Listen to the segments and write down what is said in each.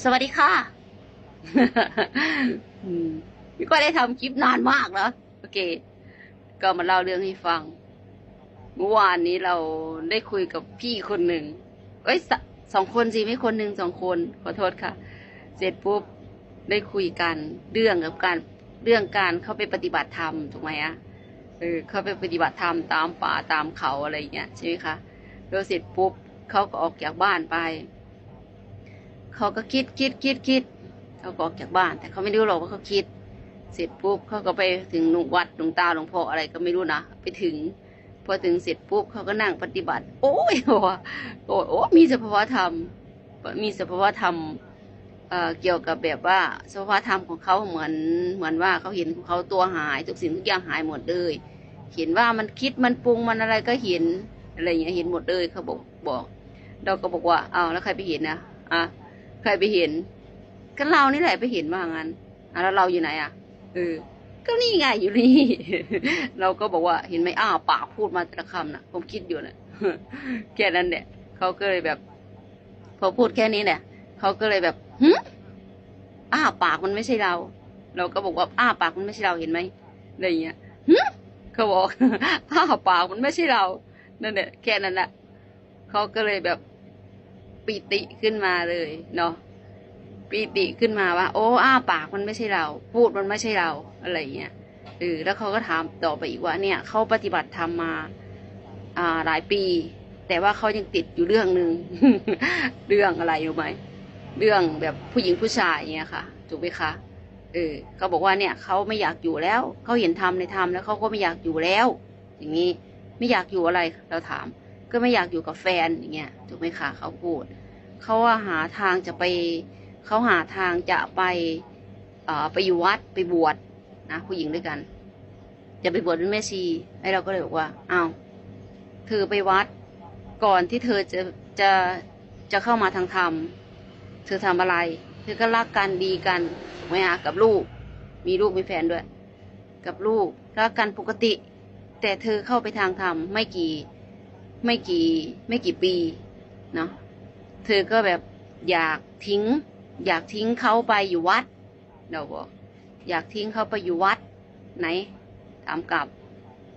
สวัสดีค่ะอืมพี่ก็ได้ทำคลิปนานมากแล้ว โอเค ก็มาเล่าเรื่องให้ฟัง เมื่อวานนี้เราได้คุยกับพี่คนหนึ่ง เอ้ยสสองคนสิไม่คนหนึ่งสองคน ขอโทษค่ะ เสร็จปุ๊บได้คุยกันเรื่องกับการเรื่องการเข้าไปปฏิบัติธรรมถูกไหมอะเออเข้าไปปฏิบัติธรรมตามป่าตามเขาอะไรอย่างเงี้ยใช่ไหมคะแล้วเสร็จปุ๊บเขาก็ออกจากบ้านไป เขาก็คิดคิดคิดคิดเขาก็ออกจากบ้าน แต่เขาไม่รู้หรอกว่าเขาคิด เสร็จปุ๊บเขาก็ไปถึงหนุ่วัดหลวงตาหลวงพ่ออะไรก็ไม่รู้นะไปถึง พอถึงเสร็จปุ๊บเขาก็นั่งปฏิบัติ โอ้ยว่าโอ้โอ้มีสภาวะธรรม มีสภาวะธรรมเอ่อเกี่ยวกับแบบว่าสภาวะธรรมของเขาเหมือนเหมือนว่าเขาเห็นของเขาตัวหายทุกสิ่งทุกอย่างหายหมดเลยเห็นว่ามันคิดมันปรุงมันอะไรก็เห็นอะไรอย่างเงี้ยเห็นหมดเลยเขาบอกบอก เราก็บอกว่าอ้าวแล้วใครไปเห็นนะอะ ใครไปเห็น ก็เรานี่แหละไปเห็นว่างั้นอะแล้วเราอยู่ไหนอะเออก็นี่ไงอยู่นี่ เราก็บอกว่าเห็นไหมอ้าวปากพูดมาแต่ละคำน่ะผมคิดอยู่น่ะแค่นั้นเนี่ยเขาก็เลยแบบ พอพูดแค่นี้เนี่ยเขาก็เลยแบบหึอ้าปากมันไม่ใช่เรา เราก็บอกว่าอ้าปากมันไม่ใช่เราเห็นไหมอะไรเงี้ยหึเขาบอกอ้าปากมันไม่ใช่เรา นั่นแหละแค่นั้นแหละเขาก็เลยแบบ ปีติขึ้นมาเลยเนาะปีติขึ้นมาว่า โอ้อ้าปากมันไม่ใช่เรา พูดมันไม่ใช่เราอะไรเงี้ยเออแล้วเขาก็ถามต่อไปอีกว่าเนี่ยเขาปฏิบัติธรรมมาอ่าหลายปี แต่ว่าเขายังติดอยู่เรื่องหนึ่งเรื่องอะไรรู้ไหมเรื่องแบบผู้หญิงผู้ชายเงี้ยค่ะถูกไหมคะเออเขาบอกว่าเนี่ยเขาไม่อยากอยู่แล้วเขาเห็นธรรมในธรรมแล้วเขาก็ไม่อยากอยู่แล้ว อย่างนี้ไม่อยากอยู่อะไรเราถาม ก็ไม่อยากอยู่กับแฟนอย่างเงี้ยถูกไหมคะเขาพูดเขาว่าหาทางจะไปเขาหาทางจะไปอ่อไปอยู่วัดไปบวชนะผู้หญิงด้วยกัน จะไปบวชเป็นแม่ชีไอ้เราก็เลยบอกว่าเอาเธอไปวัดก่อนที่เธอจะจะจะเข้ามาทางธรรม เธอทำอะไร เธอก็รักกันดีกันไหมคะกับลูก มีลูกมีแฟนด้วย กับลูกรักกันปกติ แต่เธอเข้าไปทางธรรมไม่กี่ ไม่กี่ไม่กี่ปีเนาะเธอก็แบบอยากทิ้ง อยากทิ้งเขาไปอยู่วัดเราบอกอยากทิ้งเขาไปอยู่วัด ไหนถามกลับ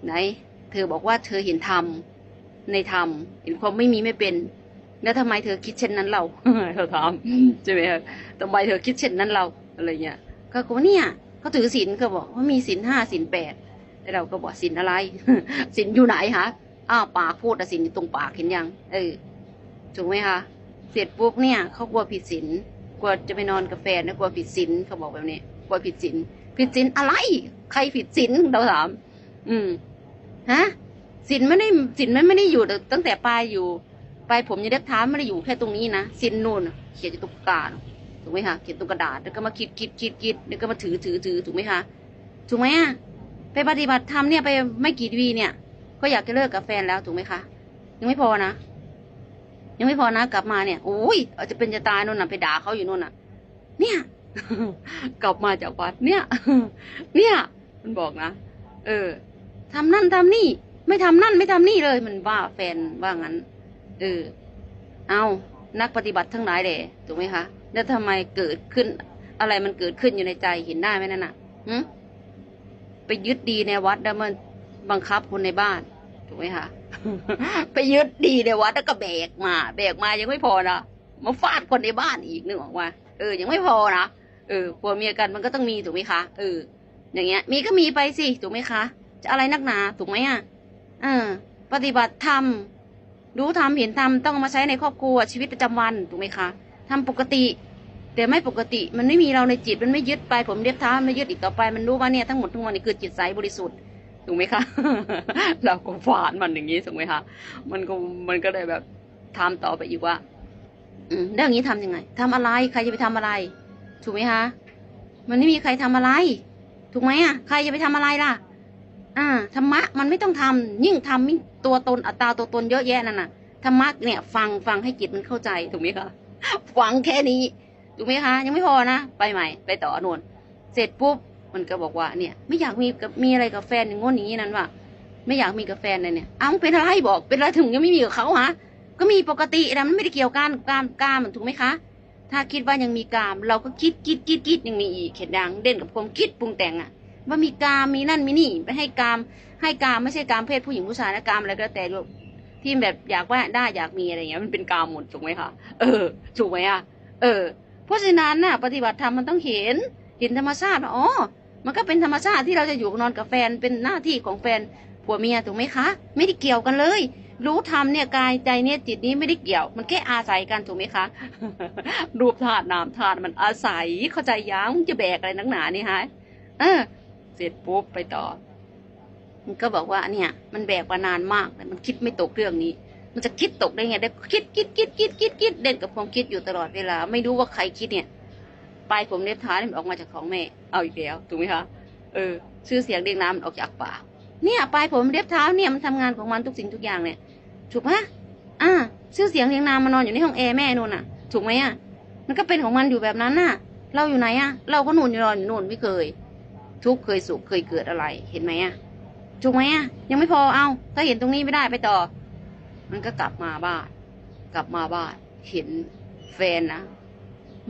ไหน เธอบอกว่าเธอเห็นธรรมในธรรมเห็นความไม่มีไม่เป็น แล้วทำไมเธอคิดเช่นนั้นเราเราถามใช่ไหมครับทำไมเธอคิดเช่นนั้นเราอะไรเงี้ยก็บอกว่าเนี่ยเขาถือศีลก็บอกว่ามีศีลห้าศีลแปดแล้วเราก็บอกศีลอะไรศีลอยู่ไหนคะ อ้าวปากพูดแต่ศีลอยู่ตรงปากเห็นยัง เออถูกไหมคะ เสร็จปุ๊บเนี่ยเขากลัวผิดศีลกลัวจะไปนอนกับแฟนะกลัวผิดศีลเขาบอกแบบนี้กลัวผิดศีลผิดศีลอะไร ใครผิดศีลเราถาม อืมฮะสินไม่ได้สินมันไม่ได้อยู่ตั้งแต่ปลายอยู่ปลายผมยังเล็บเท้าไม่ได้อยู่แค่ตรงนี้นะสินนู่นเขียนอยู่ตรงกลางถูกไหมคะเขียนตรงกระดาษแล้วก็มาคิดคิดคิดคิดแล้วก็มาถือถือถือถูกไหมคะถูกไหมอะไปปฏิบัติธรรมเนี่ยไปไม่กี่วีเนี่ย ก็อยากจะเลิกกับแฟนแล้วถูกไหมคะยังไม่พอนะยังไม่พอนะกลับมาเนี่ยโอ้ยอาจจะเป็นจะตายนู่นน่ะไปด่าเขาอยู่นู่นน่ะ เนี่ย กลับมาจากวัดเนี่ย เนี่ย มันบอกนะเออทำนั่นทำนี่ ไม่ทำนั่นไม่ทำนี่เลย มันว่าแฟนว่างั้นเออเอานักปฏิบัติทั้งหลายเลยถูกไหมคะแล้วทำไมเกิดขึ้น อะไรมันเกิดขึ้นอยู่ในใจเห็นได้ไหมนั่นน่ะหึไปยึดดีในวัดแล้วมัน บังคับคนในบ้าน ถูกไหมคะไปยึดดีในวัดแล้วก็แบกมา แบกมายังไม่พอนะมาฟาดคนในบ้านอีกนึกออกว่าเออ ยังไม่พอนะเออผัวเมียกันมันก็ต้องมีถูกไหมคะเออ อย่างเงี้ย มีก็มีไปสิถูกไหมคะ จะอะไรนักหนาถูกไหมอะเออ ปฏิบัติธรรมรู้ธรรมเห็นธรรมต้องมาใช้ในครอบครัวชีวิตประจำวันถูกไหมคะทำปกติแต่ไม่ปกติมันไม่มีเราในจิตมันไม่ยึดไปผมเรียบเท้ามันไม่ยึดอีกต่อไปมันรู้ว่าเนี่ยทั้งหมดทั้งมวลนี่คือจิตใสบริสุทธิ์ ถูกไหมคะ เราก็ฝานมันอย่างนี้ถูกไหมคะ มันก็มันก็เลยแบบทำต่อไปอีกว่า อืมแล้วอย่างนี้ทำยังไงทำอะไร ใครจะไปทำอะไร ถูกไหมคะ มันไม่มีใครทำอะไร ถูกไหมอะ ใครจะไปทำอะไรล่ะ อ่า ธรรมะมันไม่ต้องทำยิ่งทำยิ่งตัวตนอัตตาตัวตนเยอะแยะนั่นน่ะ ธรรมะเนี่ย ฟังฟังให้จิตมันเข้าใจ ถูกไหมคะ ฟังแค่นี้ ถูกไหมคะ ยังไม่พอนะ ไปใหม่ ไปต่ออนวนเสร็จปุ๊บ มันก็บอกว่าเนี่ย ไม่อยากมีกับมีอะไรกับแฟนอย่างง้นอย่างนี้นั่นว่าไม่อยากมีกับแฟนเลยเนี่ยอ้าวเป็นอะไรบอก เป็นอะไรถึงยังไม่มีกับเขาฮะก็มีปกตินะมันไม่ได้เกี่ยวกันการกามันถูกไหมคะ ถ้าคิดว่ายังมีกาม เราก็คิดคิดคิดคิดยังมีอีกเห็นยังเด่นกับความคิดปรุงแต่งอะว่ามีกามมีนั่นมีนี่ไปให้กาม ให้กามไม่ใช่กามเพศผู้หญิงผู้ชายนะกามอะไรก็แต่ที่แบบอยากว่าได้อยากมีอะไรเงี้ยมันเป็นกามหมดถูกไหมคะเออถูกไหมอะเออ เพราะฉะนั้นน่ะ ปฏิบัติธรรมมันต้องเห็น เห็นธรรมชาติว่าอ๋อมันก็เป็นธรรมชาติที่เราจะอยู่นอนกับแฟนเป็นหน้าที่ของแฟนผัวเมียถูกไหมคะ ไม่ได้เกี่ยวกันเลย รู้ธรรมเนี่ยกายใจเนี่ยจิตนี้ไม่ได้เกี่ยว มันแค่อาศัยกันถูกไหมคะ รูปธาตุนามธาตุมันอาศัยเข้าใจยังมึงจะแบกอะไรนักหนานี่ฮะเออ เสร็จปุ๊บไปต่อ มันก็บอกว่าเนี่ย มันแบกมานานมากแต่มันคิดไม่ตกเรื่องนี้ มันจะคิดตกได้ไงได้คิดคิดคิดคิดคิดคิดเด่นกับความคิดอยู่ตลอดเวลา ไม่รู้ว่าใครคิดเนี่ย ปลายผมเล็บเท้านี่มันออกมาจากของแม่ เอาอีกแล้วถูกไหมคะเออชื่อเสียงเรียงน้ำมันออกจากปากเนี่ยปลายผมเล็บเท้าเนี่ยมันทำงานของมันทุกสิ่งทุกอย่างเนี่ยถูกไหมอ่าชื่อเสียงเรียงนามมันนอนอยู่ในห้องแอร์แม่นู่นน่ะ ถูกไหมอะ มันก็เป็นของมันอยู่แบบนั้นน่ะ เราอยู่ไหนอะ เราก็นู่นอยู่นอนอยู่นู่นไม่เคย ทุกเคยสุขเคยเกิดอะไร เห็นไหมอะ ถูกไหมอะ ยังไม่พอเอาถ้าเห็นตรงนี้ไม่ได้ไปต่อ มันก็กลับมาบ้าน กลับมาบ้าน เห็นแฟนนะ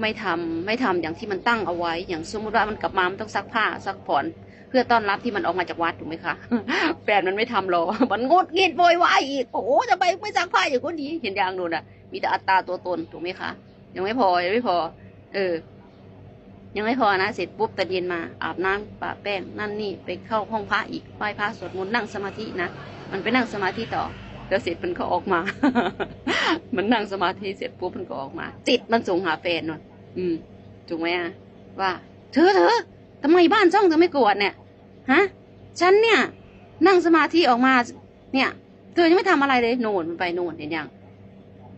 ไม่ทำไม่ทำอย่างที่มันตั้งเอาไว้ อย่างสมมติว่ามันกลับมามันต้องซักผ้าซักผ่อนเพื่อต้อนรับที่มันออกมาจากวัดถูกไหมคะแฟนมันไม่ทำหรอมันงดงิดโวยวายอีกโอ้โหทำไมไม่ซักผ้าอย่างคนนี้เห็นอย่างนู้นอะ มีแต่อัตตาตัวตนถูกไหมคะยังไม่พอยังไม่พอ เออ ยังไม่พอนะเสร็จปุ๊บตอนเย็นมาอาบน้ำปะแป้งนั่นนี่ไปเข้าห้องพระอีกไหว้พระสวดมนต์นั่งสมาธินะมันไปนั่งสมาธิต่อ แล้วเสร็จมันก็ออกมา มันนั่งสมาธิเสร็จปุ๊บมันก็ออกมา จิตมันส่งหาแฟนนนอืมถูกไหมอะว่าเธอเธอทำไมบ้านช่องเธอไม่กวดเนี่ยฮะฉันเนี่ย นั่งสมาธิออกมา เนี่ยเธอยังไม่ทำอะไรเลยโน่นมันไปโน่นเห็นยัง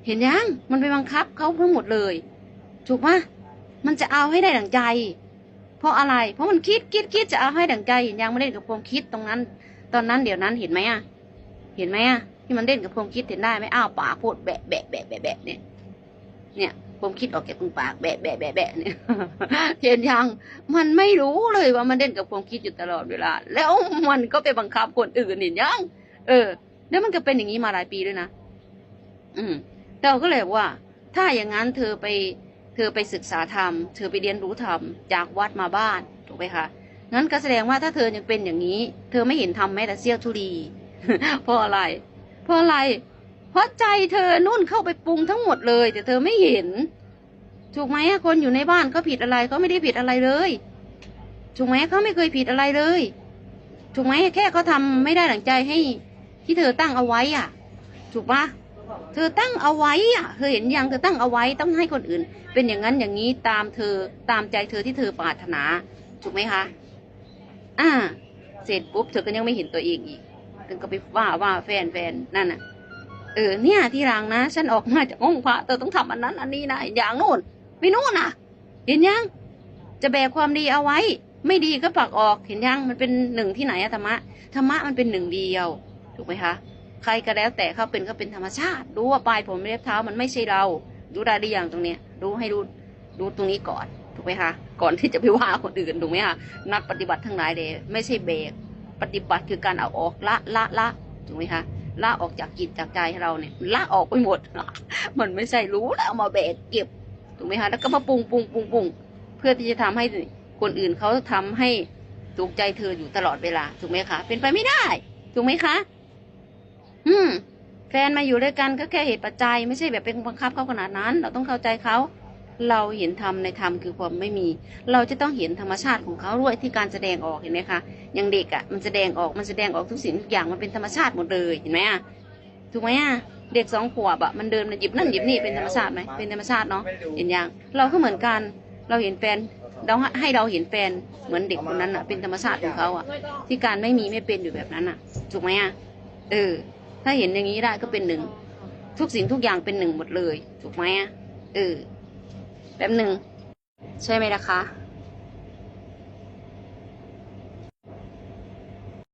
เห็นยังมันไปบังคับเขาทั้งหมดเลย ถูกปะมันจะเอาให้ได้ดั่งใจ เพราะอะไร เพราะมันคิดคิดคิดจะเอาให้ดั่งใจเห็นยังไม่เล่นกับความคิดตรงนั้น ตอนนั้นเดี๋ยวนั้นเห็นไหมอะเห็นไหมอะ ที่มันเล่นกับความคิดเห็นได้ไหมอ้าวปากพูดแบะแบะแบะแบะแบะเนี่ยเนี่ยความคิดออกจากตรงปากแบะแบะแบะแบะเนี่ยเห็นยังมันไม่รู้เลยว่ามันเล่นกับความคิดอยู่ตลอดเวลา แล้วมันก็ไปบังคับคนอื่นเห็นยังเออ แล้วมันก็เป็นอย่างนี้มาหลายปีด้วยนะอืมเราก็เลยว่า ถ้าอย่างนั้นเธอไป เธอไปศึกษาธรรม เธอไปเรียนรู้ธรรมจากวัดมาบ้านถูกไหมคะงั้นก็แสดงว่าถ้าเธอยังเป็นอย่างนี้ เธอไม่เห็นธรรมแม้แต่เสี้ยวทุลีเพราะอะไร เพราะอะไร เพราะใจเธอนุ่นเข้าไปปรุงทั้งหมดเลย แต่เธอไม่เห็น ถูกไหมคนอยู่ในบ้านเขาผิดอะไรเขาไม่ได้ผิดอะไรเลย ถูกไหมเขาไม่เคยผิดอะไรเลย ถูกไหมแค่เขาทำไม่ได้หลังใจให้ ที่เธอตั้งเอาไว้อะ ถูกปะเธอตั้งเอาไว้อะ เธอเห็นยังเธอตั้งเอาไว้ต้องให้คนอื่น เป็นอย่างนั้นอย่างนี้ตามเธอตามใจเธอที่เธอปรารถนา ถูกไหมคะ อ่า เสร็จปุ๊บเธอก็ยังไม่เห็นตัวเองอีก ถึงก็ไปว่าว่าแฟนแฟนนั่นน่ะ เออเนี่ยที่รังนะ ฉันออกมาจากห้องพระเธอต้องทำอันนั้น อันนี้นะอย่างโน่นไม่โน่นน่ะเห็นยัง จะแบกความดีเอาไว้ ไม่ดีก็ผลักออกเห็นยังมันเป็นหนึ่งที่ไหนอะธรรมะธรรมะมันเป็นหนึ่งเดียวถูกไหมคะใครก็แล้วแต่เขาเป็นก็เป็นธรรมชาติ รู้ว่าปลายผมเล็บเท้ามันไม่ใช่เรารู้ได้หรือยังตรงเนี้ยรู้ให้รู้รู้ตรงนี้ก่อนถูกไหมคะก่อนที่จะไปว่าคนอื่นถูกไหมคะนักปฏิบัติทั้งหลายเลยไม่ใช่เบรก ปฏิบัติคือการเอาออกละละละถูกไหมคะละออกจากจิตจากใจเราเนี่ยละออกไปหมด มันไม่ใช่รู้แล้วมาแบกเก็บถูกไหมคะแล้วก็มาปรุงปรุงปรุงปรุงเพื่อที่จะทำให้คนอื่นเขาทำให้ถูกใจเธออยู่ตลอดเวลาถูกไหมคะเป็นไปไม่ได้ ถูกไหมคะ อืม แฟนมาอยู่ด้วยกันก็แค่เหตุปัจจัย ไม่ใช่แบบเป็นบังคับเขาขนาดนั้น เราต้องเข้าใจเขา เราเห็นธรรมในธรรมคือความไม่มี เราจะต้องเห็นธรรมชาติของเขาด้วยที่การแสดงออกเห็นไหมคะอย่างเด็กอะ่ะมันแสดงออกมันแสดงออกทุกสิ่งทุกอย่างมันเป็นธรรมชาติหมดเลยเห็นไหมอะถูกไหมอะเด็กสองขวบอะ่ะมันเดินมาหยิบนั่นหยิบนี่เป็นธรรมชาติไหมเป็นธรรมชาติเนาะเห็นยังเราก็เหมือนกันเราเห็นแฟนเราให้เราเห็นแฟนเหมือนเด็กคนนั้นอะเป็นธรรมชาติของเขาอะ ที่การไม่มีไม่เป็นอยู่แบบนั้นอะถูกไหมอะเออ ถ้าเห็นอย่างนี้ได้ก็เป็นหนึ่งทุกสิ่งทุกอย่างเป็นหนึ่งหมดเลย ถูกไหมอะเออ แบบหนึ่งใช่ไหมนะคะ